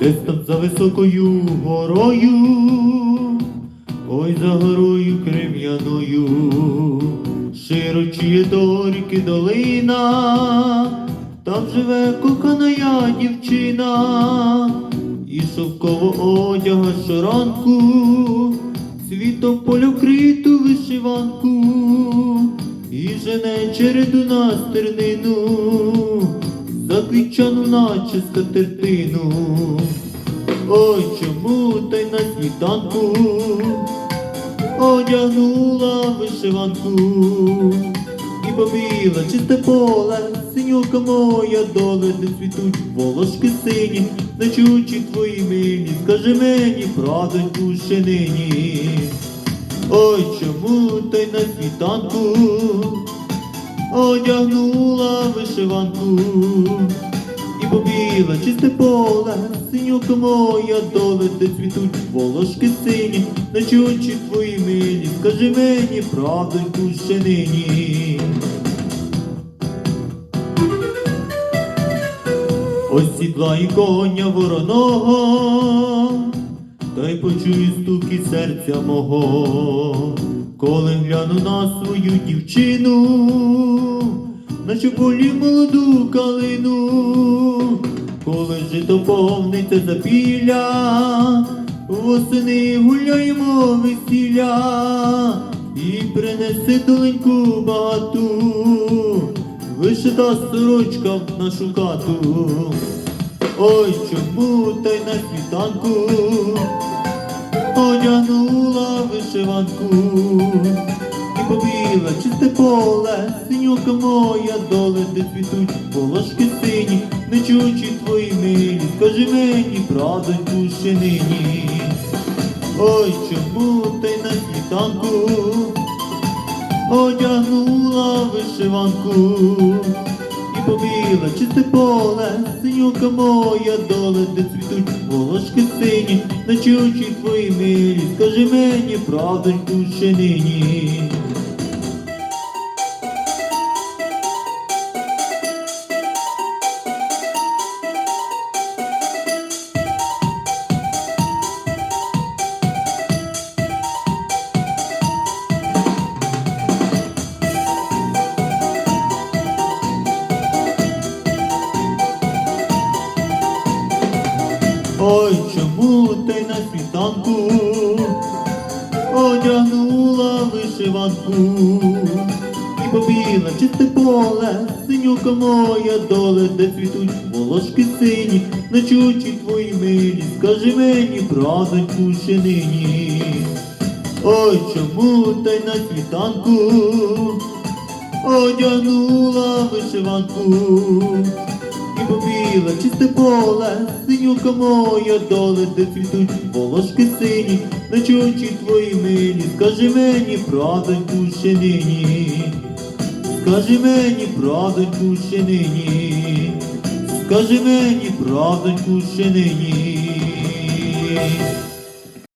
Десь там за високою горою, ой за горою крем'яною, широчіє до ріки долина, там живе кохана дівчина, і шовково одяга щоранку, світом поля вкриту вишиванку, і жене череду на стернину, заквічану наче скатертину. Ой, чому та й на світанку одягнула вишиванку і побіла чисте поле, синюка моя доле, де цвітуть волошки сині, ночучі твої милі, скажи мені, правдоньку ще нині. Ой, чому та й на світанку одягнула вишиванку і побіла чисте поле, синюка моя доле, де цвітуть волошки сині, ночучі твої милі, скажи мені, правдоньку ще нині. Ось сідла і коня вороного, та й почую стуки серця мого, коли гляну на свою дівчину, наче полі молоду калину, коли жито повниться запілля, восени гуляємо весілля, і принеси доленьку багату, вишита сорочка в нашу хату. Ой, чому та й на світанку? Одягнула вишиванку і побіла чисте поле, синюка моя доле, де цвітуть волошки сині, не чучі твої милі, скажи мені, правдоньку ще нині. Ой, чому й на світанку одягнула вишиванку і побіла чисте поле, синюка моя доле, де цвітуть волошки сині, ночучі твої милі, скажи мені, правдоньку ще нині. Ти на світанку. Одягнула вишиванку. І побіла чисте поле, синюка моя доле, де цвітуть волошки сині, ночучі твої милі, скажи мені, правдоньку ще нині. Ой, чому та й на світанку? Одягнула вишиванку побіла чисте поле, синюка моя доле, де цвітуть волошки сині, ночучі твої милі, скажи мені, правдоньку ще нині, скажи мені, правдоньку ще нині, скажи мені, правдоньку ще нині.